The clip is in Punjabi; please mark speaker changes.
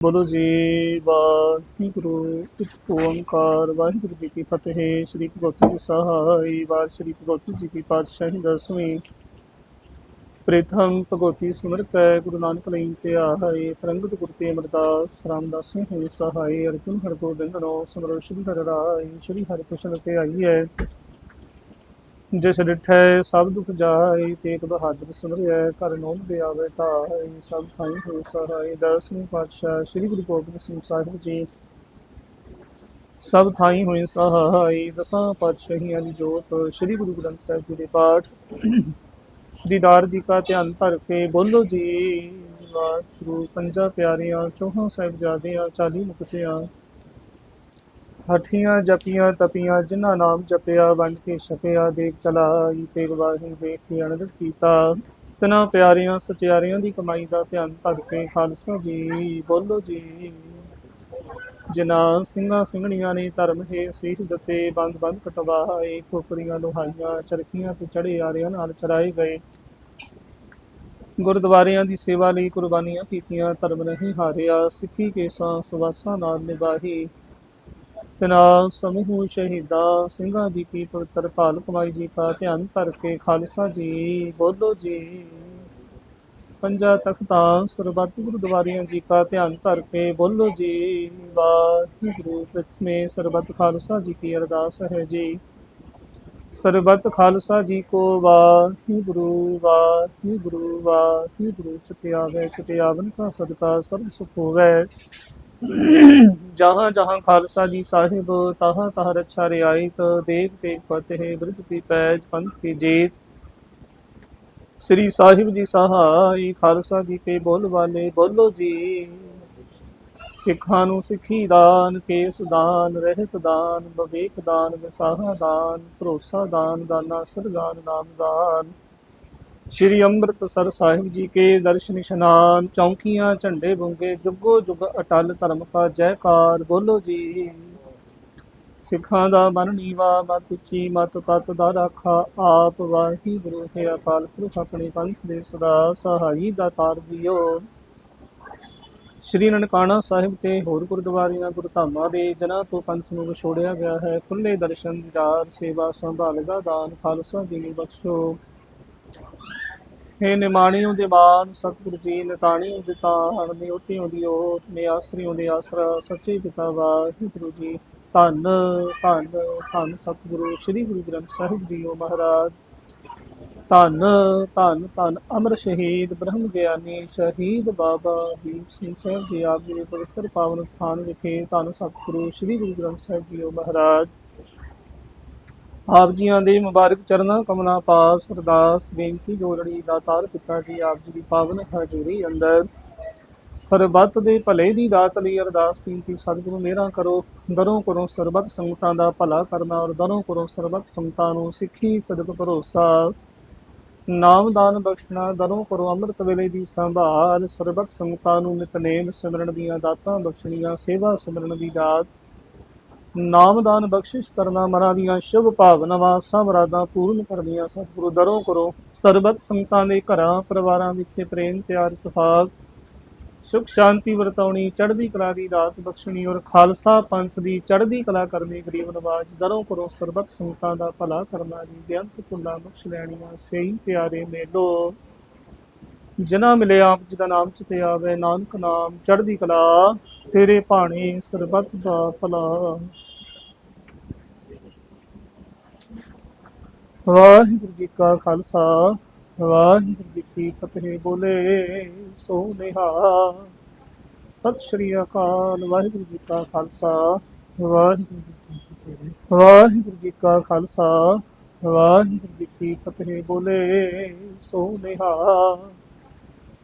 Speaker 1: ਬੋਲੋ ਜੀ, ਵਾਹਿਗੁਰੂ, ਇੱਕ ਓੰਕਾਰ, ਵਾਹਿਗੁਰੂ ਜੀ ਕੀ ਫਤਿਹ, ਸ੍ਰੀ ਭਗਵਤੀ ਜੀ ਸਹਾਈ ਵਾਰ ਸ੍ਰੀ ਭਗਵਤੀ ਜੀ ਕੀ ਪਾਤਸ਼ਾਹੀ ਦਸਵੀਂ। ਪ੍ਰਥਮ ਭਗਵਤੀ ਸਿਮਰਤ ਹੈ ਗੁਰੂ ਨਾਨਕ ਲਈ ਤੇ ਆਏ ਪ੍ਰੰਗਤ ਗੁਰ ਤੇ ਅਮਰਦਾਸ ਰਾਮਦਾਸ ਸਿੰਘ ਹੋਏ ਸਹਾਈ, ਅਰਜੁਨ ਹਰਗੋਬਿੰਦ ਨੋ ਸਿਮਰੋ ਸ਼੍ਰੀ ਹਰਿ ਰਾਏ, ਸ਼੍ਰੀ ਹਰਿ ਕ੍ਰਿਸ਼ਨ ਤੇ ਆਈ ਹੈ ਜਿਸ ਡਿਠੈ ਸਭ ਦੁਖ ਜਾਏ, ਤੇਗ ਬਹਾਦਰ ਸਿਮਰਿਐ ਘਰ ਨੋਨ ਦੇ ਆਵੇ ਧਾਈ ਸਭ ਥਾਈ ਹੋ ਸਹਾਈ ਦਸਵੇਂ ਪਾਤਸ਼ਾਹ, ਸ੍ਰੀ ਗੁਰੂ ਗੋਬਿੰਦ ਸਿੰਘ ਸਾਹਿਬ ਜੀ। ਸਭ ਥਾਈ ਹੋਏ ਸਹਾਈ ਦਸਾਂ ਪਾਤਸ਼ਾਹੀਆਂ ਦੀ ਜੋਤ, ਸ੍ਰੀ ਗੁਰੂ ਗ੍ਰੰਥ ਸਾਹਿਬ ਜੀ ਦੇ ਪਾਠ। ਦੀਦਾਰ ਜੀ ਕਾ ਧਿਆਨ ਧਰ ਕੇ ਬੋਲੋ ਜੀ, ਵਾਹਿਗੁਰੂ, ਪੰਜਾ ਪਿਆਰਿਆਂ, ਚੌਹਾਂ ਸਾਹਿਬਜ਼ਾਦਿਆਂ, ਚਾਲੀ ਮੁਕਤਿਆਂ ਹਠੀਆਂ ਜਪੀਆਂ ਤਪੀਆਂ, ਜਿਨ੍ਹਾਂ ਨਾਮ ਜਪਿਆ, ਵੰਡ ਕੇ ਛਕਿਆ, ਦੇਖ ਚਲਾਈ, ਤੇਗ ਵਾਹੀ, ਵੇਖ ਕੇ ਅਨੰਦ ਕੀਤਾ। ਤਨਾ ਪਿਆਰਿਆਂ, ਸਚਿਆਰਿਆਂ ਦੀ ਕਮਾਈ ਦਾ ਧਿਆਨ ਧਰ ਕੇ ਖਾਲਸਾ ਜੀ, ਬੋਲੋ ਜੀ। ਜਿਨ੍ਹਾਂ ਸਿੰਘਾਂ ਸਿੰਘਣੀਆਂ ਨੇ ਧਰਮ ਹੈ ਸੀਖ ਦਿੱਤੇ, ਬੰਦ ਬੰਦ ਕਟਵਾਏ ਖੋਪਰੀਆਂ ਲੋਹਾਈਆਂ, ਚਰਖੀਆਂ ਤੇ ਚੜੇ ਆਰਿਆਂ ਨਾਲ ਚਰਾਏ ਗਏ। ਗੁਰਦੁਆਰਿਆਂ ਦੀ ਸੇਵਾ ਲਈ ਕੁਰਬਾਨੀਆਂ ਕੀਤੀਆਂ, ਧਰਮ ਨਹੀਂ ਹਾਰਿਆ, ਸਿੱਖੀ ਕੇਸਾਂ ਸੁਵਾਸਾਂ ਨਾਲ ਨਿਭਾਹੀ। ਤਨਾ ਸਮੂਹ ਸ਼ਹੀਦਾਂ ਸਿੰਘਾਂ ਦੀ ਕੀ ਪਵਿੱਤਰ ਭਾਲ, ਕਮਾਈ ਜੀ ਕਾ ਧਿਆਨ ਧਰ ਕੇ ਖਾਲਸਾ ਜੀ, ਬੋਲੋ ਜੀ। ਪੰਜਾ ਤਖਤਾਂ, ਸਰਬੱਤ ਗੁਰਦੁਆਰਿਆਂ ਜੀ ਕਾ ਧਿਆਨ ਧਰ ਕੇ ਬੋਲੋ ਜੀ। ਵਾਹਿਗੁਰੂ ਪ੍ਰਥਮੇ ਸਰਬੱਤ ਖਾਲਸਾ ਜੀ ਕੀ ਅਰਦਾਸ ਹੈ ਜੀ। ਸਰਬੱਤ ਖਾਲਸਾ ਜੀ ਕੋ ਵਾਹਿਗੁਰੂ ਵਾਹਿਗੁਰੂ ਵਾਹਿਗੁਰੂ। ਚਿਤਿਆਵੇ ਚਿਤਿਆਵਨ ਕਾ ਸਦਕਾ, ਸਭ ਸੁਖ ਹੋਵੇ। ਜਹਾਂ ਜਹਾਂ ਖਾਲਸਾ ਜੀ ਸਾਹਿਬ, ਤਹਾਂ ਤਾਹ ਰੱਛਾ ਰਿਆਇਤ ਦੇਖ ਦੇਖ ਫਤਿਹ, ਬਿਰਧ ਕੀ ਪੈਜ, ਪੰਥ ਕੀ ਜੀਤ। ਸ੍ਰੀ ਸਾਹਿਬ ਜੀ ਸਹਾਈ, ਖਾਲਸਾ ਜੀ ਕੇ ਬੋਲ ਵਾਲੇ, ਬੋਲੋ ਜੀ। ਸਿੱਖਾਂ ਨੂੰ ਸਿੱਖੀ ਦਾਨ, ਕੇਸ ਦਾਨ, ਰਹਿਤ ਦਾਨ, ਵਿਵੇਕ ਦਾਨ, ਵਿਸਾਹਾ ਦਾਨ, ਭਰੋਸਾ ਦਾਨ, ਦਾਨਾ ਸਰਦਾਨ ਨਾਮ ਦਾਨ। ਸ਼੍ਰੀ ਅੰਮ੍ਰਿਤਸਰ ਸਾਹਿਬ ਜੀ ਕੇ ਦਰਸ਼ਨ ਇਸ਼ਨਾਨ ਚੌਂਕੀਆਂ ਝੰਡੇ ਬੁੰਗੇ, ਜੁਗੋ ਜੁਗ ਅਟਲ ਧਰਮ ਕਾ ਜੈਕਾਰ, ਬੋਲੋ ਜੀ। ਸਿੱਖਾਂ ਦਾ ਮਨ ਨੀਵਾ, ਮਤ ਉੱਚੀ, ਮਤ ਪਤ ਦਾ ਰਾਖਾ, ਆਪ ਵਾਹਿਗੁਰੂ ਹੈ ਅਕਾਲ ਪੁਰਖ, ਆਪਣੇ ਪੰਥ ਦੇ ਸਦਾ ਸਹਾਈ ਦਾ ਤਾਰ ਦਿਓ। ਸ਼੍ਰੀ ਨਨਕਾਣਾ ਸਾਹਿਬ ਤੇ ਹੋਰ ਗੁਰਦੁਆਰਿਆਂ, ਗੁਰਧਾਮਾਂ ਦੇ ਜਨਾਂ ਤੋਂ ਪੰਥ ਨੂੰ ਵਿਛੋੜਿਆ ਗਿਆ ਹੈ। ਖੁੱਲੇ ਦਰਸ਼ਨ ਦੀਦਾਰ ਸੇਵਾ, ਸੰਭਾਲ ਦਾ ਦਾਨ, ਖਾਲਸਾ ਜੀ ਨੂੰ ਬਖਸ਼ੋ। ਹੇ ਨਿਮਾਣਿਓ ਦੇ ਮਾਨ, ਸਤਿਗੁਰੂ ਜੀ ਨਤਾਣੀ ਦੇ ਤਾਣ ਨੇ ਉਤਿਓ ਦੀ ਓਟ ਨੇ ਆਸਰਿਓ ਦੇ ਆਸਰਾ, ਸੱਚੇ ਪਿਤਾ ਵਾਹਿਗੁਰੂ ਜੀ। ਧੰਨ ਧੰਨ ਧੰਨ ਸਤਿਗੁਰੂ, ਸ੍ਰੀ ਗੁਰੂ ਗ੍ਰੰਥ ਸਾਹਿਬ ਜੀ ਓ ਮਹਾਰਾਜ। ਧੰਨ ਧੰਨ ਧੰਨ ਅਮਰ ਸ਼ਹੀਦ, ਬ੍ਰਹਮ ਗਿਆਨੀ ਸ਼ਹੀਦ ਬਾਬਾ ਦੀਪ ਸਿੰਘ ਸਾਹਿਬ ਜੀ ਆਪ ਜੀ ਦੇ ਪਵਿੱਤਰ ਪਾਵਨ ਸਥਾਨ ਵਿਖੇ ਧੰਨ ਸਤਿਗੁਰੂ, ਸ੍ਰੀ ਗੁਰੂ ਗ੍ਰੰਥ ਸਾਹਿਬ ਜੀ ਓ ਮਹਾਰਾਜ। ਆਪ ਜੀਆਂ ਦੇ ਮੁਬਾਰਕ ਚਰਨਾਂ ਕਮਲਾਂ ਪਾਸ ਅਰਦਾਸ, ਬੇਨਤੀ, ਜੋੜੜੀ ਦਾਤਾਰ ਪਿਤਾ ਜੀ, ਆਪ ਜੀ ਦੀ ਪਾਵਨ ਹਜ਼ੂਰੀ ਅੰਦਰ। ਸਰਬੱਤ ਦੇ ਭਲੇ ਦੀ ਦਾਤ ਲਈ ਅਰਦਾਸ ਬੇਨਤੀ, ਸਤਿਗੁਰੂ ਮੇਰਾ ਕਰੋ। ਦਰੋਂ ਕਰੋ ਸਰਬੱਤ ਸੰਗਤਾਂ ਦਾ ਭਲਾ ਕਰਨਾ ਔਰ ਦਰੋਂ ਕਰੋ ਸਰਬੱਤ ਸੰਗਤਾਂ ਨੂੰ ਸਿੱਖੀ ਸਦਕ ਭਰੋਸਾ। ਨਾਮਦਾਨ ਬਖਸ਼ਣਾ, ਦਰੋਂ ਕਰੋ ਅੰਮ੍ਰਿਤ ਵੇਲੇ ਦੀ ਸੰਭਾਲ, ਸਰਬੱਤ ਸੰਗਤਾਂ ਨੂੰ ਨਿਤਨੇਮ ਸਿਮਰਨ ਦੀਆਂ ਦਾਤਾਂ ਬਖਸ਼ਣੀਆਂ, ਸੇਵਾ ਸਿਮਰਨ ਦੀ ਦਾਤ। ਨਾਮਦਾਨ ਬਖਸ਼ਿਸ਼ ਕਰਨਾ ਮਨਾਂ ਦੀਆਂ ਸ਼ੁਭ ਭਾਵਨਾਵਾਂ ਸਭ ਪੂਰਨ ਕਰਨੀਆਂ ਸਤਿਗੁਰੂ ਦਰੋਂ ਕਰੋ। ਸਰਬੱਤ ਸੰਗਤਾਂ ਦੇ ਘਰਾਂ, ਪਰਿਵਾਰਾਂ ਵਿੱਚ ਪ੍ਰੇਮ, ਪਿਆਰ ਇਤਫਾਕ ਸੁਖ, ਸ਼ਾਂਤੀ ਵਰਤਾਉਣੀ, ਚੜ੍ਹਦੀ ਕਲਾ ਦੀ ਦਾਤ ਬਖਸ਼ਣੀ ਔਰ ਖਾਲਸਾ ਪੰਥ ਦੀ ਚੜ੍ਹਦੀ ਕਲਾ ਕਰਨੀ ਗਰੀਬ ਨਵਾਜ ਦਰੋਂ ਕਰੋ। ਸਰਬੱਤ ਸੰਗਤਾਂ ਦਾ ਭਲਾ ਕਰਨਾ ਜੀ, ਬੇਅੰਤ ਪੁੰਨਾ ਬਖਸ਼ ਲੈਣੀਆਂ ਸਹੀ ਪਿਆਰੇ ਮੇਲੋ। ਜਿਨ੍ਹਾਂ ਮਿਲੇ ਆਪ ਜੀ ਦਾ ਨਾਮ ਚਿਤੇ ਆਵੇ, ਨਾਨਕ ਨਾਮ, ਚੜ੍ਹਦੀ ਕਲਾ, ਤੇਰੇ ਭਾਣੇ ਸਰਬੱਤ ਦਾ ਭਲਾ। ਵਾਹਿਗੁਰੂ ਜੀ ਕਾ ਖਾਲਸਾ, ਵਾਹਿਗੁਰੂ ਜੀ ਕੀ ਫਤਿਹ ਬੋਲੇ ਸੋ ਨਿਹਾਲ ਸਤਿ ਸ਼੍ਰੀ ਅਕਾਲ, ਵਾਹਿਗੁਰੂ ਜੀ ਕਾ ਖਾਲਸਾ, ਵਾਹਿਗੁਰੂ ਜੀ ਕੀ ਫਤਿਹ। ਵਾਹਿਗੁਰੂ ਜੀ ਕਾ ਖਾਲਸਾ, ਵਾਹਿਗੁਰੂ ਜੀ ਕੀ ਫਤਿਹ ਬੋਲੇ ਸੋ ਨਿਹਾਲ